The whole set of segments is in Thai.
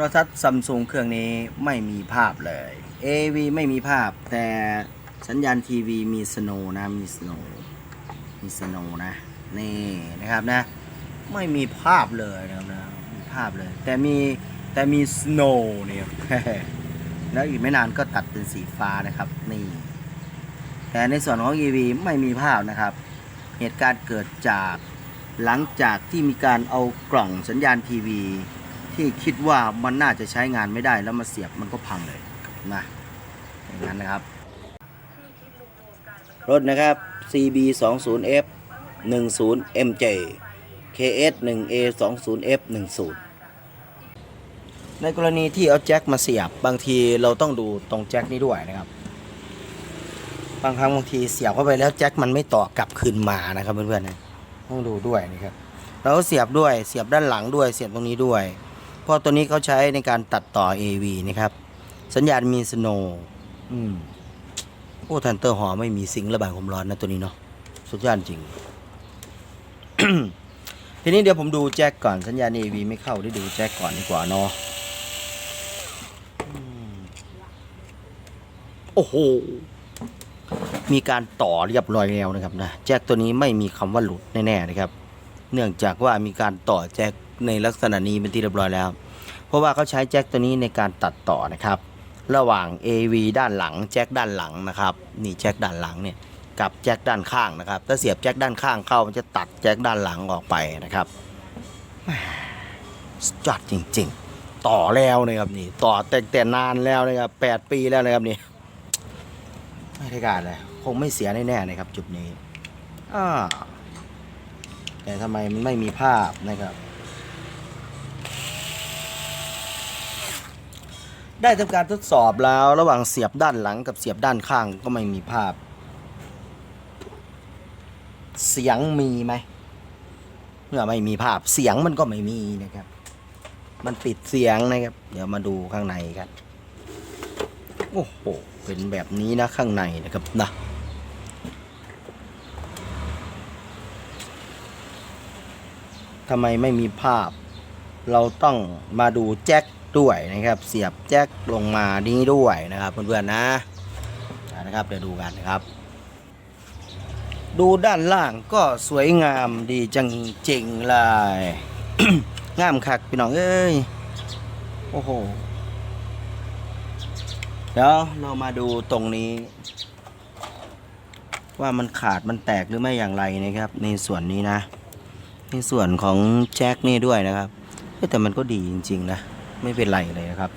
รทัศน์ซัมซุงเครื่องนี้ไม่มีภาพเลย AV ไม่มีภาพ แต่สัญญาณทีวีมีสโนนะ มีสโนมีสโนนะ นี่นะครับนะ ไม่มีภาพเลยนะครับนะไม่มีภาพเลย แต่มีแต่มีสโนเนี่ยแล้วอีกไม่นานก็ตัดเป็นสีฟ้านะครับ นี่ แต่ในส่วนของ EV ไม่มีภาพนะครับ เหตุการณ์เกิดจากหลังจากที่มีการเอากล่องสัญญาณทีวี ที่คิดว่ามันน่าจะใช้งานไม่ได้แล้วมาเสียบมันก็พังเลยนะอย่างนั้นนะครับ รถนะครับ CB 2 0 F 1 0 MJ KS 1 A 2 0 F 1 0ในกรณีที่เอาแจ็คมาเสียบบางทีเราต้องดูตรงแจ็คนี้ด้วยนะครับ บางครั้งบางทีเสียบเข้าไปแล้วแจ็คมันไม่ต่อกลับคืนมานะครับเพื่อนๆนะต้องดูด้วยนะครับเราเสียบด้วยเสียบด้านหลังด้วยเสียบตรงนี้ด้วย เพราะตัวนี้เขาใช้ในการตัดต่อ AV นะครับ สัญญาณมีสโนว์อืมโอ้ทันเตอร์หอไม่มีซิงค์ระบายความร้อนนะตัวนี้เนาะสุดยอดจริง ทีนี้เดี๋ยวผมดูแจ็คก่อนสัญญาณ AV ไม่เข้าได้ดูแจ็คก่อนดีกว่าเนาะอืมโอ้โหมีการต่อเรียบร้อยแล้วนะครับนะแจ็คตัวนี้ไม่มีคำว่าหลุดแน่ๆนะครับ เนื่องจากว่ามีการต่อแจ็ค ในลักษณะนี้เป็นที่เรียบร้อยแล้ว เพราะว่าเขาใช้แจ็คตัวนี้ในการตัดต่อนะครับ ระหว่าง AV ด้านหลังแจ็คด้านหลังนะครับนี่แจ็คด้านหลังเนี่ยกับแจ็คด้านข้างนะครับถ้าเสียบแจ็คด้านข้างเข้ามันจะตัดแจ็คด้านหลังออกไปนะครับแหม่สุดยอดจริง ๆ ต่อแล้วนะครับนี่ ต่อแต่แต่นานแล้วนะครับแปดปีแล้วนะครับนี่ไม่ได้การเลยคงไม่เสียแน่ๆนะครับ จุดนี้อ่าแต่ทำไมมันไม่มีภาพนะครับ ได้ทำการทดสอบแล้วระหว่างเสียบด้านหลังกับเสียบด้านข้างก็ไม่มีภาพ เสียงมีไหมเมื่อไม่มีภาพเสียงมันก็ไม่มีนะครับ มันปิดเสียงนะครับ เดี๋ยวมาดูข้างในกันโอ้โหเป็นแบบนี้นะข้างในนะครับนะทำไมไม่มีภาพ เราต้องมาดูแจ็ค ด้วยนะครับเสียบแจ็คลงมานี้ด้วยนะครับเพื่อนๆนะนะครับเดี๋ยวดูกันนะครับ ดูด้านล่างก็สวยงามดีจังจริงๆเลยงามคักพี่น้องเอ้ยโอ้โหเดี๋ยวเรามาดูตรงนี้ ว่ามันขาดมันแตกหรือไม่อย่างไรนะครับ ในส่วนนี้นะ ในส่วนของแจ็คนี่ด้วยนะครับแต่มันก็ดีจริง ๆ นะ ไม่เป็นไรเลยนะครับ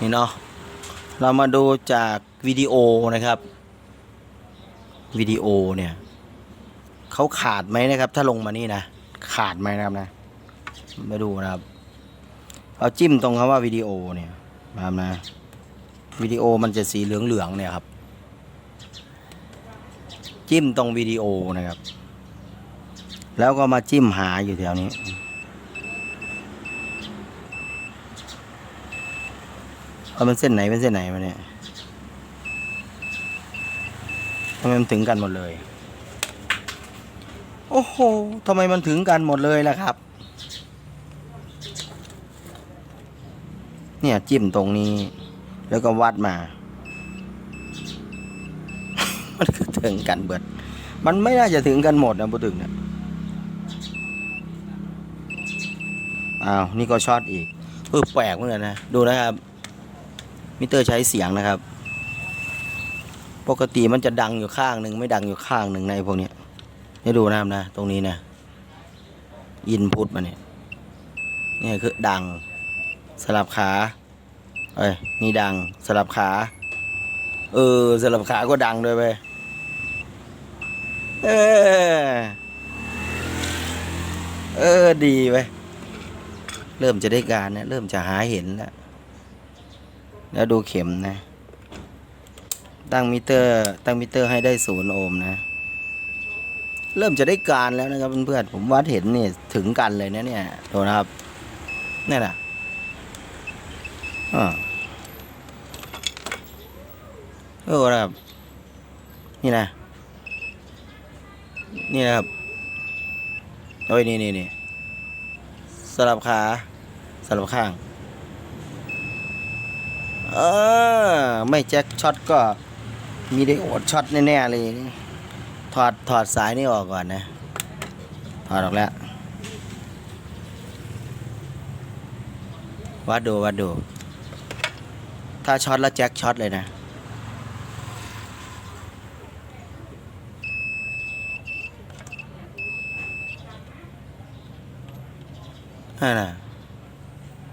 นี่เนาะเรามาดูจากวิดีโอนะครับ วิดีโอเนี่ยเขาขาดไหมนะครับ ถ้าลงมานี่นะ ขาดไหมนะครับนะ มาดูนะครับ เอาจิ้มตรงคำว่าวิดีโอเนี่ยนะครับนะวิดีโอมันจะสีเหลืองๆเนี่ยครับ จิ้มตรงวิดีโอนะครับ แล้วก็มาจิ้มหาอยู่แถวนี้เอาเป็นเส้นไหนเป็นเส้นไหนมาเนี่ยทำไมมันถึงกันหมดเลย โอ้โหทำไมมันถึงกันหมดเลยล่ะครับ เนี่ยจิ้มตรงนี้ แล้วก็วัดมา มันคือถึงกันเบิด มันไม่น่าจะถึงกันหมดนะพูดถึงเนี่ยอ้าวนี่ก็ช็อตอีกเออแปลกเหมือนกันนะ ดูนะครับ มิเตอร์ใช้เสียงนะครับ ปกติมันจะดังอยู่ข้างหนึ่งไม่ดังอยู่ข้างหนึ่งในพวกนี้นี่ดูนะครับนะ ตรงนี้นะ อินพุตมาเนี่ยนี่คือดัง สลับขา เอ้ยนี่ดังสลับขา เออ สลับขาก็ดังด้วยไปเออ เออ ดีไปเริ่มจะได้การนะเริ่มจะหาเห็นแล้วแล้วดูเข็มนะ ตั้งมิเตอร์ ตั้งมิเตอร์ให้ได้ศูนย์โอห์มนะ เริ่มจะได้การแล้วนะครับเพื่อนๆผมวัดเห็นนี่ถึงกันเลยนะเนี่ยดูนะครับนี่แหละ เออนะครับนี่นะ นี่นะครับ โอ้ย นี่นี่นี่สลับขาสลับข้าง เออ ไม่แจ็คช็อตก็ มีได้โอดช็อตแน่ๆเลย ถอดถอดสายนี่ออกก่อนนะ ถอดออกแล้ววัดดูวัดดู ถ้าช็อตแล้วแจ็คช็อตเลยนะนั่นนะ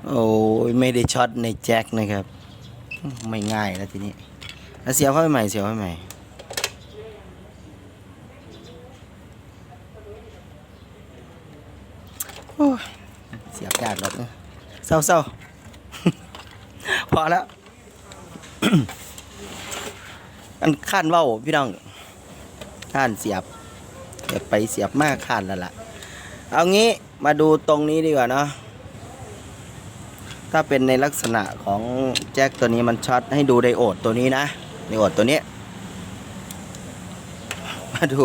โอ้ยไม่ได้ช็อตในแจ็คนะครับ ไม่ง่ายแล้วทีนี้แล้วเสียเข้าไปใหม่เสียเข้าไปใหม่เสียบยากหรอกนะเศร้าเศร้าพอแล้ว อันขั้นเว่าพี่น้องขั้นเสียบเสียบไปเสียบมากขั้นแล้วล่ะ เอางี้มาดูตรงนี้ดีกว่าเนาะถ้าเป็นในลักษณะของแจ็คตัวนี้มันช็อตให้ดูไดโอดตัวนี้นะไดโอดตัวนี้มาดู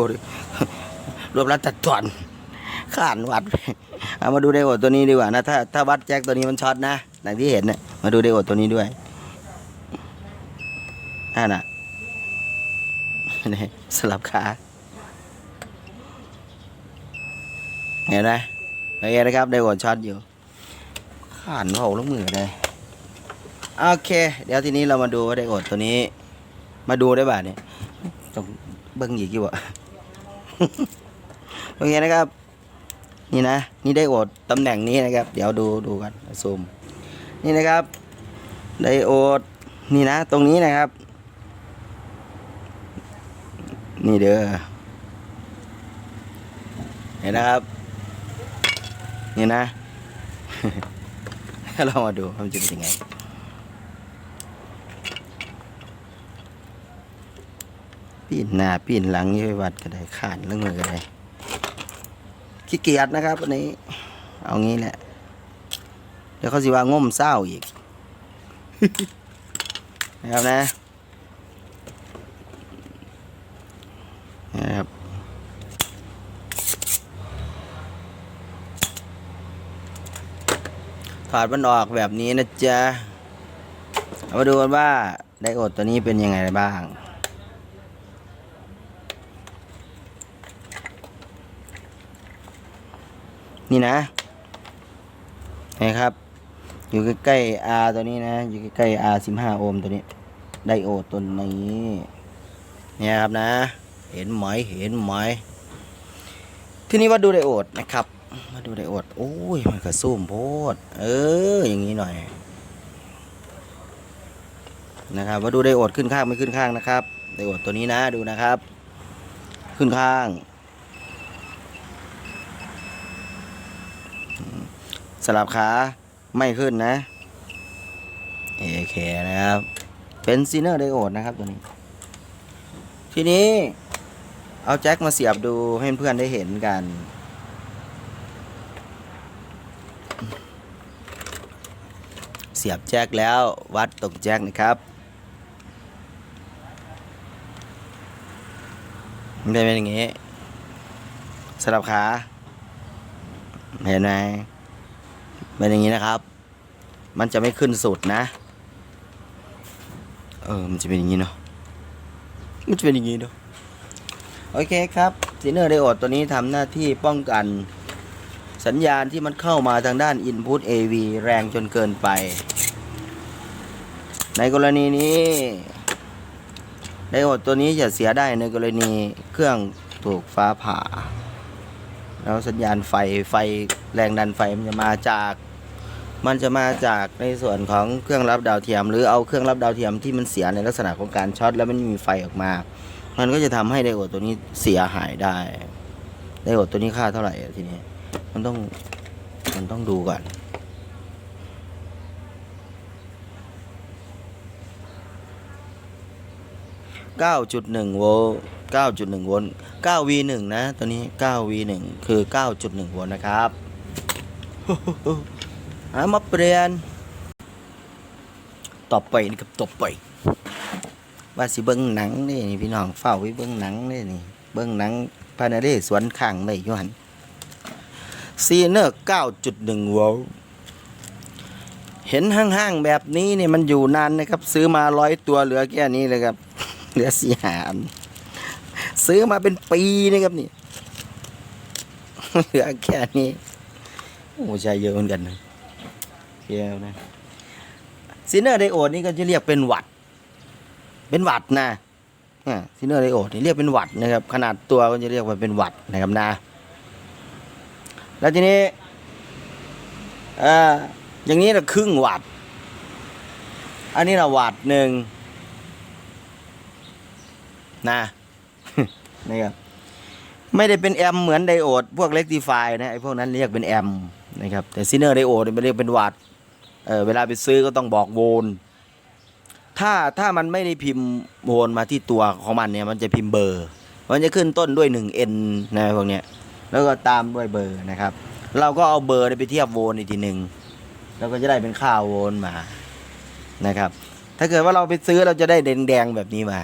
รวมแล้วตัดตอนขานวัดเอามาดูไดโอดตัวนี้ดีกว่านะถ้าถ้าวัดแจ็คตัวนี้มันช็อตนะอย่างที่เห็นเนี่ยมาดูไดโอดตัวนี้ด้วย อ่าน่ะนี่สลับขาเห็นไหมโอเคนะครับ ไดโอดช็อตอยู่ขานเผาลูกมือเลยโอเค เดี๋ยวทีนี้เรามาดูว่าไดโอดตัวนี้ มาดูได้บ่าเนี่ยต้องเบิ้งอีกอยู่อะโอเคนะครับ นี่นะ นี่ไดโอดตำแหน่งนี้นะครับ เดี๋ยวดูดูกันซูมนี่นะครับ ไดโอดนี่นะ ตรงนี้นะครับ นี่เด้อเห็นนะครับ นี่นะ เรามาดูว่ามันจะเป็นยังไงปีนหน้าปีนหลังยี่วัดก็ได้ขานเรื่องมือก็ได้ขี้เกียจนะครับอันนี้ เอางี้แหละ เดี๋ยวเขาสิว่าง่มเศร้าอีก นะครับนะ นะครับถอดมันออกแบบนี้นะจ๊ะเอามาดูกันว่าไดโอดตัวนี้เป็นยังไงบ้างนี่นะนะครับ อยู่ใกล้ๆ R ตัวนี้นะ อยู่ใกล้ๆ R 15 โอห์มตัวนี้ ไดโอดตัวนี้ เนี่ยครับนะ เห็นไหมเห็นไหมทีนี้ว่าดูไดโอดนะครับมาดูไดโอดโอ้ยมันกระซุ่มโพดเอออย่างนี้หน่อยนะครับมาดูไดโอดขึ้นข้างไม่ขึ้นข้างนะครับไดโอดตัวนี้นะดูนะครับ ขึ้นข้างสลับขาไม่ขึ้นนะเอเคนะครับ เป็นซีเนอร์ไดโอดนะครับตัวนี้ ทีนี้ เอาแจ็คมาเสียบดูให้เพื่อนได้เห็นกัน เสียบแจ็คแล้ววัดตรงแจ็คนะครับมันจะเป็นอย่างนี้สลับขา เห็นไหมเป็นอย่างนี้นะครับ มันจะไม่ขึ้นสุดนะ เออ มันจะเป็นอย่างนี้เนาะ มันจะเป็นอย่างนี้เนาะ โอเคครับซีเนอร์ไดโอดตัวนี้ทำหน้าที่ป้องกันสัญญาณที่มันเข้ามาทางด้าน Input AV แรงจนเกินไป ในกรณีนี้ไดโอดตัวนี้จะเสียได้ในกรณีเครื่องถูกฟ้าผ่า แล้วสัญญาณไฟไฟแรงดันไฟมันจะมาจาก มันจะมาจากในส่วนของเครื่องรับดาวเทียม หรือเอาเครื่องรับดาวเทียมที่มันเสียในลักษณะของการช็อตแล้วมันมีไฟออกมา มันก็จะทำให้ไดโอดตัวนี้เสียหายได้ไดโอดตัวนี้ค่าเท่าไหร่ทีนี้ มันต้องมันต้องดูก่อน9.1โวลต์9.1โวลต์9 V1 นะตัวนี้9 V1 คือ9.1โวลต์นะครับหามาเปลี่ยนต่อไปนะครับต่อไป ว่าสิเบิ้งหนังนี่นี่พี่น้องเฝ้าไว้เบิ้งหนังนี่นี่เบิ้งหนังพานาเรสวนข้างไม่ยหันซีเนอร์เก้าจุดหนึ่งวอลเห็นห้างๆแบบนี้นี่มันอยู่นานนะครับ ซื้อมาร้อยตัวเหลือแค่นี้เลยครับ เหลือสี่หานซื้อมาเป็นปีนะครับนี่เหลือแค่นี้โอ้ใช้เยอะเหมือนกันนะเที่ยวนะซีเนอร์ไดโอดนี่ก็จะเรียกเป็นหวัด เป็นหวัดนะซีเนอร์ไดโอดนี่เรียกเป็นหวัดนะครับ ขนาดตัวก็จะเรียกว่าเป็นหวัดนะครับนะ แล้วทีนี้เอ่ออย่างนี้เราครึ่งหวัด อันนี้เราหวัดหนึ่งนะนะครับไม่ได้เป็นแอมเหมือนไดโอด พวกเล็กดีไฟนะไอ้พวกนั้นเรียกเป็นแอมนะครับแต่ซีเนอร์ไดโอดมันเรียกเป็นวัดเออเวลาไปซื้อก็ต้องบอกโวลต์ ถ้าถ้ามันไม่ได้พิมพ์โวลต์มาที่ตัวของมันเนี่ยมันจะพิมพ์เบอร์ มันจะขึ้นต้นด้วย 1n นะพวกเนี้ยแล้วก็ตามด้วยเบอร์นะครับ เราก็เอาเบอร์ไปเทียบโวลต์อีกทีหนึ่งเราก็จะได้เป็นค่าโวลต์มานะครับ ถ้าเกิดว่าเราไปซื้อเราจะได้แดงๆแบบนี้มา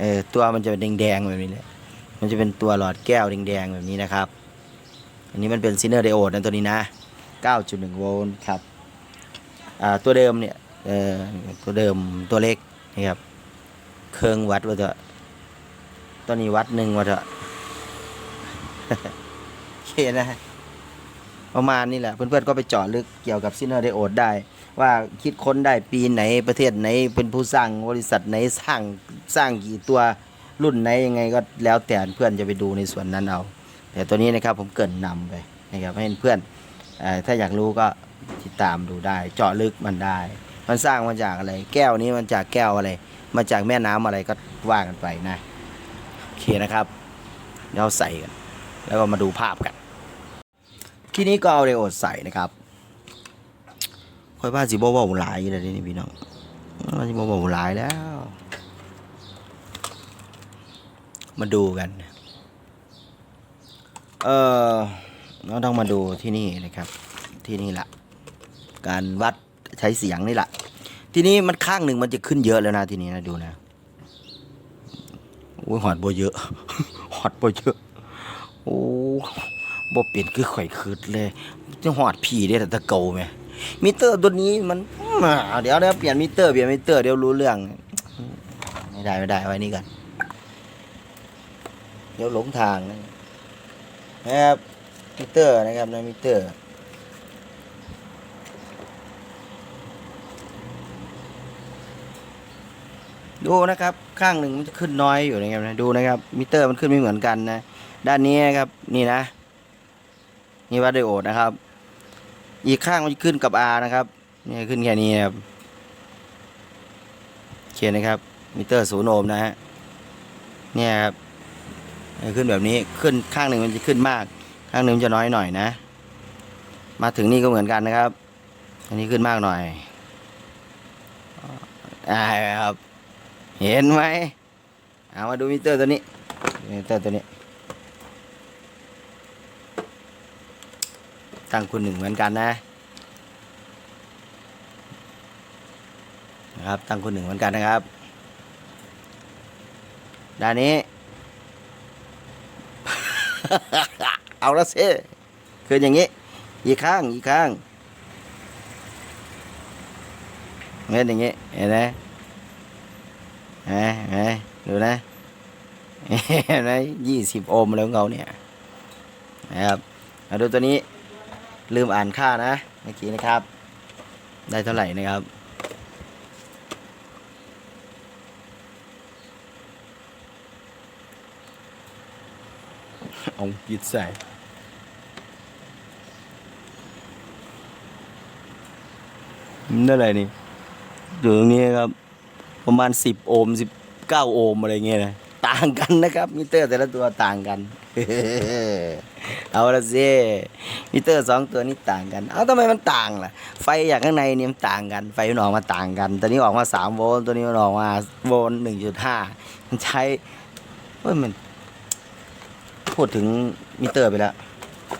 เออตัวมันจะเป็นแดงๆแบบนี้เลยมันจะเป็นตัวหลอดแก้วแดงๆแบบนี้นะครับ อันนี้มันเป็นซินเนอร์ไดโอดนะตัวนี้นะ 9.1 โวลต์ครับ อ่าตัวเดิมเนี่ย เออตัวเดิมตัวเล็กนะครับ เครื่องวัดว่าเถอะตัวนี้วัดหนึ่งว่าเถอะโอเคนะประมาณนี้แหละ เพื่อนๆก็ไปเจาะลึกเกี่ยวกับซินเนอร์ไดโอดได้ ว่าคิดค้นได้ปีไหนประเทศไหนเป็นผู้สร้างบริษัทไหนสร้างสร้างกี่ตัวรุ่นไหนยังไงก็แล้วแต่เพื่อนจะไปดูในส่วนนั้นเอา แต่ตัวนี้นะครับผมเกินนำไปนะครับให้เพื่อนอถ้าอยากรู้ก็ติดตามดูได้ เจาะลึกมันได้ มันสร้างมาจากอะไร แก้วนี้มันจากแก้วอะไร มาจากแม่น้ำอะไรก็ว่ากันไปนะโอเคนะครับเดี๋ยวเราใส่กัน แล้วก็มาดูภาพกัน ที่นี้ก็เอาไดโอดใส่นะครับค่อยว่าสิบ่เว้าหลายอยู่เลยนี่พี่น้องว่าสิบ่เว้าหลายแล้ว มาดูกันเออเราต้องมาดูที่นี่นะครับ ที่นี่ละการวัด ใช้เสียงนี่แหละ ทีนี้มันข้างหนึ่งมันจะขึ้นเยอะแล้วนะทีนี้นะดูนะโอ้ยหอดโบเยอะหอดโบเยอะ โอ้โบเปลี่ยนคือข่อยคืดเลยจะหอดผีได้แต่ตะเกาไหมมิเตอร์ตัวนี้มันอ่าเดี๋ยวเดี๋ยวเปลี่ยนมิเตอร์เปลี่ยนมิเตอร์เดี๋ยวรู้เรื่อง ไม่ได้ไม่ได้ไว้นี่กันเดี๋ยวหลงทางนะครับมิเตอร์นะครับนะมิเตอร์ ดูนะครับข้างหนึ่งมันจะขึ้นน้อยอยู่นะครับนะดูนะครับมิเตอร์มันขึ้นไม่เหมือนกันนะ ด้านนี้นะครับนี่นะ นี่วัดไดโอดนะครับ อีกข้างมันจะขึ้นกับ R นะครับนี่ขึ้นแค่นี้ครับเขียนนะครับมิเตอร์ศูนย์โอห์มนะฮะเนี่ยครับขึ้นแบบนี้ขึ้นข้างหนึ่งมันจะขึ้นมาก ข้างหนึ่งจะน้อยหน่อยนะ มาถึงนี่ก็เหมือนกันนะครับ อันนี้ขึ้นมากหน่อยอ่าครับ เห็นไหมเอามาดูมิเตอร์ตัวนี้มิเตอร์ตัวนี้ ตั้งคุณหนึ่งเหมือนกันนะนะครับตั้งคุณหนึ่งเหมือนกันนะครับ ด้านนี้ เอาละสิคืออย่างนี้ อีกข้างอีกข้างเงี้ยอย่างนี้เห็นไหม เห็นไหมดูนะเห็นไหมยี่สิบโอห์มแล้วของเขาเนี่ยนะครับมาดูตัวนี้ลืมอ่านค่านะเมื่อกี้นะครับ ได้เท่าไหร่นะครับอายึดใส่นั่นอะไรนี่อยู่ตรงนี้ครับ ประมาณสิบโอห์มสิบเก้าโอห์มอะไรเงี้ยนะต่างกันนะครับ มิเตอร์แต่ละตัวต่างกันเอาละสิมิเตอร์สองตัวนี้ต่างกัน เอาทำไมมันต่างล่ะ ไฟอย่างข้างในนี่มันต่างกัน ไฟมันออกมาต่างกัน ตัวนี้ออกมาสามโวลต์ ตัวนี้มันออกมาโวลต์หนึ่งจุดห้ามันใช้เฮ้ยมัน พูดถึงมิเตอร์ไปแล้ว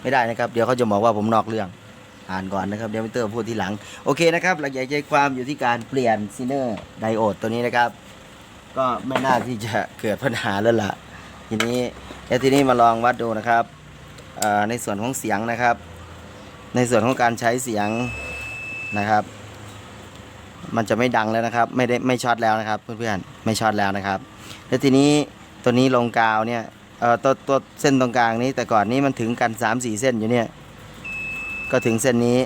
ไม่ได้นะครับ เดี๋ยวเขาจะบอกว่าผมนอกเรื่อง ผ่านก่อนนะครับเดี๋ยวมิเตอร์พูดทีหลัง โอเคนะครับ หลักใหญ่ใจความอยู่ที่การเปลี่ยนซินเนอร์ไดโอดตัวนี้นะครับ ก็ไม่น่าที่จะเกิดปัญหาแล้วล่ะ ทีนี้เดี๋ยวทีนี้มาลองวัดดูนะครับในส่วนของเสียงนะครับ ในส่วนของการใช้เสียงนะครับ มันจะไม่ดังแล้วนะครับ ไม่ได้ไม่ช็อตแล้วนะครับ เพื่อนๆไม่ช็อตแล้วนะครับ แล้วทีนี้ตัวนี้ลงกาวเนี่ยเอ่อตัวตัวเส้นตรงกลางนี้แต่ก่อนนี้มันถึงกัน 3 4 เส้นอยู่เนี่ย ก็ถึงเส้นนี้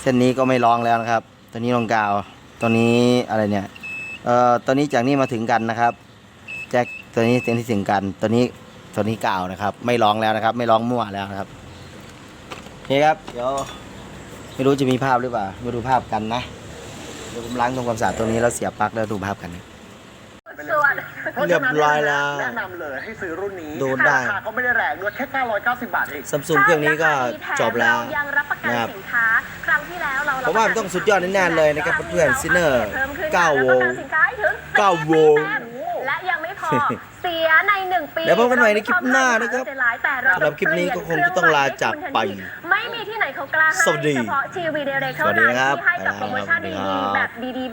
เส้นนี้ก็ไม่ร้องแล้วนะครับ ตัวนี้ลงกาวตัวนี้อะไรเนี่ยเอ่อตัวนี้จากนี้มาถึงกันนะครับ แจ็คตัวนี้เส้นที่ถึงกัน ตัวนี้ตัวนี้กาวนะครับ ไม่ร้องแล้วนะครับ ไม่ร้องมั่วแล้วนะครับโอเคครับเดี๋ยวไม่รู้จะมีภาพหรือเปล่ามาดูภาพกันนะเดี๋ยวผมล้างทำความสะอาดตัวนี้แล้วเสียบปลั๊กแล้วดูภาพกันนะส่วน เรียบร้อยแล้วแนะนำเลยให้ซื้อรุ่นนี้โดนได้ ราคาก็ไม่ได้แรงด้วยแค่ 990 บาทเอง ซัมซุงเครื่องนี้ก็จบแล้ว เรายังรับประกันนะครับสินค้าครั้งที่แล้วเราผมว่ามันต้องสุดยอดแน่ๆเลยนะครับเพื่อนๆ Sinner 9โวลต์สินค้าให้ถึง9โวลต์และยังไม่พอ เสียในหนึ่งปีเดี๋ยวพบกันใหม่ในคลิปหน้านะครับเสียหลายแต่เราสำหรับคลิปนี้ก็คงจะต้องลาจากไปไม่มีที่ไหนเขากล้าให้สวัสดีเฉพาะทีวีเดเรกเท่าสวัสดีนั้นนะครับที่ให้กับโปรโมชั่นสวัสดีครัดีบๆแบบดีๆ